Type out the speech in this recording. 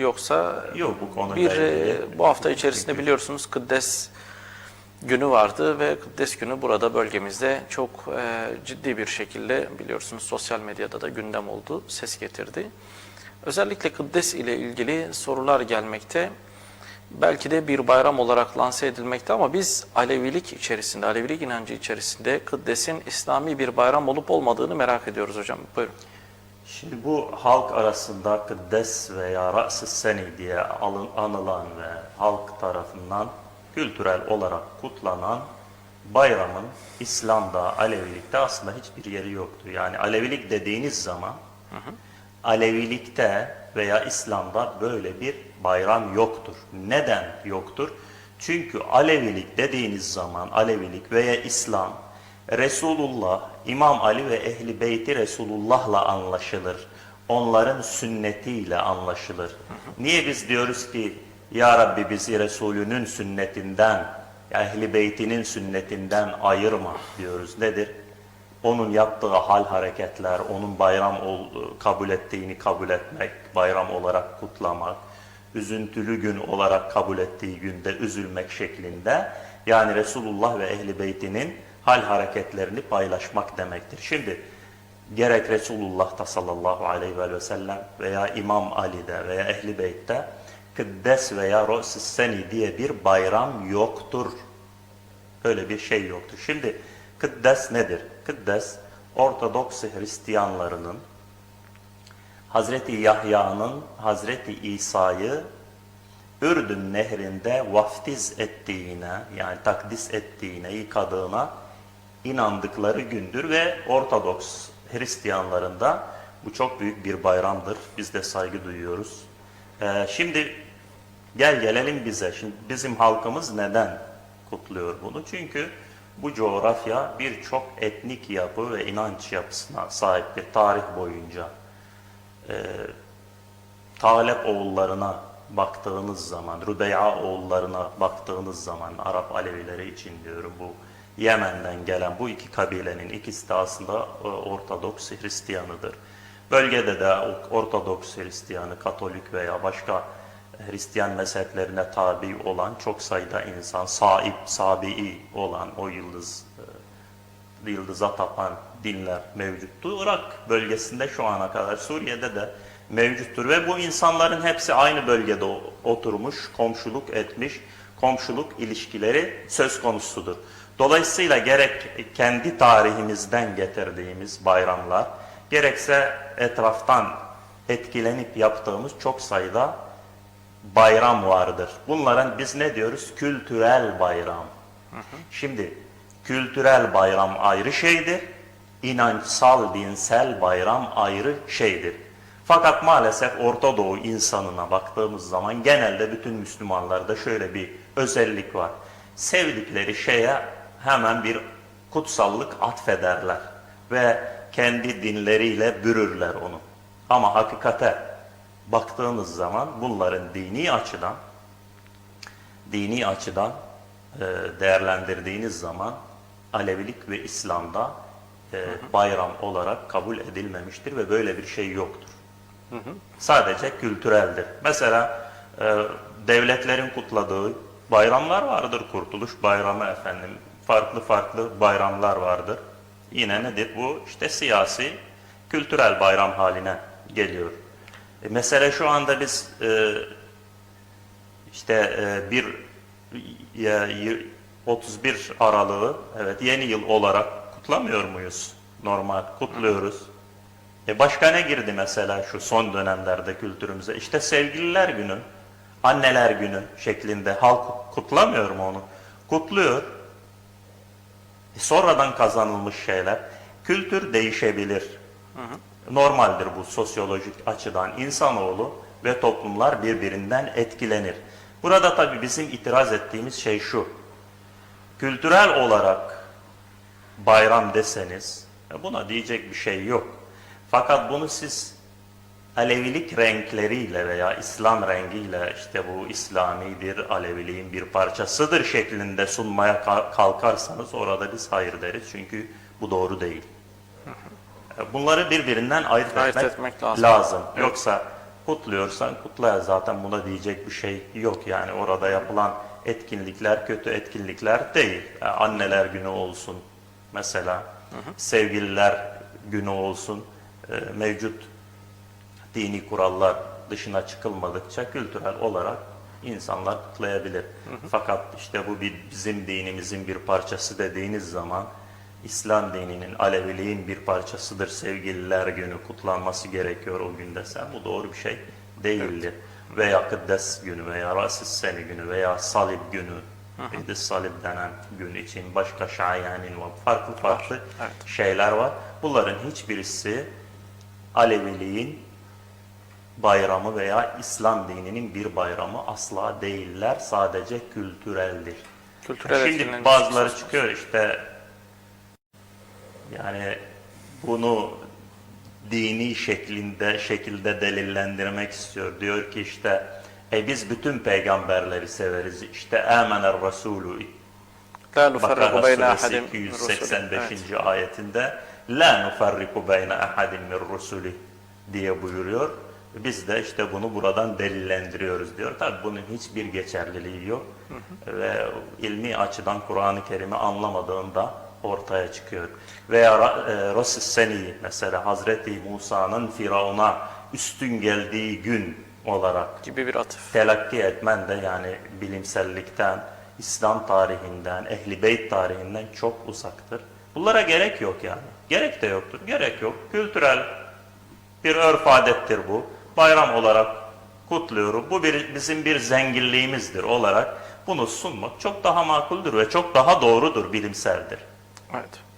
yoksa Yok bu konuyla bir e, ilgili. bu hafta içerisinde biliyorsunuz Kıddes günü vardı ve Kıddes günü burada bölgemizde çok e, ciddi bir şekilde biliyorsunuz sosyal medyada da gündem oldu, ses getirdi. Özellikle Kıddes ile ilgili sorular gelmekte. Belki de bir bayram olarak lanse edilmekte ama biz Alevilik içerisinde, Alevilik inancı içerisinde Kıddes'in İslami bir bayram olup olmadığını merak ediyoruz hocam. Buyurun. Şimdi bu halk arasında Kıddes veya Ra's-ı Seni diye alın, anılan ve halk tarafından kültürel olarak kutlanan bayramın İslam'da, Alevilikte aslında hiçbir yeri yoktur. Yani Alevilik dediğiniz zaman Alevilikte veya İslam'da böyle bir bayram yoktur. Neden yoktur? Çünkü Alevilik dediğiniz zaman Alevilik veya İslam Resulullah, İmam Ali ve Ehli Beyti Resulullah'la anlaşılır. Onların sünnetiyle anlaşılır. Niye biz diyoruz ki Ya Rabbi bizi Resulünün sünnetinden, Ehli Beytinin sünnetinden ayırma diyoruz. Nedir? onun yaptığı hal hareketler, onun bayram kabul ettiğini kabul etmek, bayram olarak kutlamak, üzüntülü gün olarak kabul ettiği günde üzülmek şeklinde yani Resulullah ve Ehli Beytinin hal hareketlerini paylaşmak demektir. Şimdi gerek Resulullah'ta sallallahu aleyhi ve sellem veya İmam Ali'de veya Ehli Beyt'te Kıddes veya Ro'sis Seni diye bir bayram yoktur. Öyle bir şey yoktur. Şimdi Kıddes nedir? Kıddes Ortodoks Hristiyanlarının Hazreti Yahya'nın Hazreti İsa'yı Ürdün nehrinde vaftiz ettiğine yani takdis ettiğine, yıkadığına inandıkları gündür ve Ortodoks Hristiyanlarında bu çok büyük bir bayramdır. Biz de saygı duyuyoruz. Ee, şimdi gel gelelim bize. Şimdi bizim halkımız neden kutluyor bunu? Çünkü bu coğrafya birçok etnik yapı ve inanç yapısına sahiptir tarih boyunca. Ee, Talep oğullarına baktığınız zaman, Rübeya oğullarına baktığınız zaman, Arap Alevileri için diyorum bu Yemen'den gelen bu iki kabilenin ikisi de aslında e, Ortodoks Hristiyanıdır. Bölgede de Ortodoks Hristiyanı, Katolik veya başka Hristiyan mezheplerine tabi olan çok sayıda insan, sahip, sabii olan o yıldız e, yıldıza tapan dinler mevcuttu. Irak bölgesinde şu ana kadar Suriye'de de mevcuttur ve bu insanların hepsi aynı bölgede oturmuş, komşuluk etmiş, komşuluk ilişkileri söz konusudur. Dolayısıyla gerek kendi tarihimizden getirdiğimiz bayramlar, gerekse etraftan etkilenip yaptığımız çok sayıda bayram vardır. Bunların biz ne diyoruz? Kültürel bayram. Şimdi kültürel bayram ayrı şeydir. İnançsal, dinsel bayram ayrı şeydir. Fakat maalesef Orta Doğu insanına baktığımız zaman genelde bütün Müslümanlarda şöyle bir özellik var. Sevdikleri şeye hemen bir kutsallık atfederler ve kendi dinleriyle bürürler onu. Ama hakikate baktığınız zaman bunların dini açıdan dini açıdan e, değerlendirdiğiniz zaman Alevilik ve İslam'da e, bayram olarak kabul edilmemiştir ve böyle bir şey yoktur. Sadece kültüreldir. Mesela e, devletlerin kutladığı bayramlar vardır. Kurtuluş bayramı efendim. Farklı farklı bayramlar vardır. Yine nedir bu? İşte siyasi, kültürel bayram haline geliyor. E, mesele şu anda biz e, işte e, bir y- 31 Aralık'ı evet yeni yıl olarak kutlamıyor muyuz? Normal kutluyoruz. E başka ne girdi mesela şu son dönemlerde kültürümüze? İşte sevgililer günü, anneler günü şeklinde halk kutlamıyor mu onu? Kutluyor. E sonradan kazanılmış şeyler. Kültür değişebilir. Normaldir bu sosyolojik açıdan. İnsanoğlu ve toplumlar birbirinden etkilenir. Burada tabii bizim itiraz ettiğimiz şey şu. Kültürel olarak bayram deseniz e, buna diyecek bir şey yok. Fakat bunu siz Alevilik renkleriyle veya İslam rengiyle işte bu İslamidir, Aleviliğin bir parçasıdır şeklinde sunmaya ka- kalkarsanız orada biz hayır deriz. Çünkü bu doğru değil. E, Bunları birbirinden ayırt, Ayırt etmek, etmek lazım. lazım. Evet. Yoksa kutluyorsan kutla zaten buna diyecek bir şey yok yani orada yapılan etkinlikler kötü etkinlikler değil. Yani anneler günü olsun mesela sevgililer günü olsun e, mevcut dini kurallar dışına çıkılmadıkça kültürel olarak insanlar kutlayabilir. Fakat işte bu bir, bizim dinimizin bir parçası dediğiniz zaman İslam dininin, Aleviliğin bir parçasıdır. Sevgililer günü kutlanması gerekiyor o günde sen. Bu doğru bir şey değildir. Veya Kıddes günü veya Rasis Seni günü veya Salib günü. İdis Salib denen gün için başka şayanin var. Farklı farklı evet. şeyler var. Bunların hiçbirisi Aleviliğin bayramı veya İslam dininin bir bayramı asla değiller. Sadece kültüreldir. Kültürel Şimdi bazıları çıkıyor işte yani bunu dini şeklinde şekilde delillendirmek istiyor. Diyor ki işte e biz bütün peygamberleri severiz. İşte amener Resulü La beyne ahadim rusulih. 285. Evet. ayetinde la nufarriku beyne ahadin min rusuli diye buyuruyor. Biz de işte bunu buradan delillendiriyoruz diyor. Tabi bunun hiçbir geçerliliği yok. Ve ilmi açıdan Kur'an-ı Kerim'i anlamadığında ortaya çıkıyor. Veya e, Rasis Seni mesela Hazreti Musa'nın Firavun'a üstün geldiği gün olarak gibi bir atıf. telakki etmen de yani bilimsellikten, İslam tarihinden, Ehli Beyt tarihinden çok uzaktır. Bunlara gerek yok yani. Gerek de yoktur. Gerek yok. Kültürel bir örf adettir bu. Bayram olarak kutluyorum. Bu bir, bizim bir zenginliğimizdir olarak bunu sunmak çok daha makuldür ve çok daha doğrudur, bilimseldir. Evet.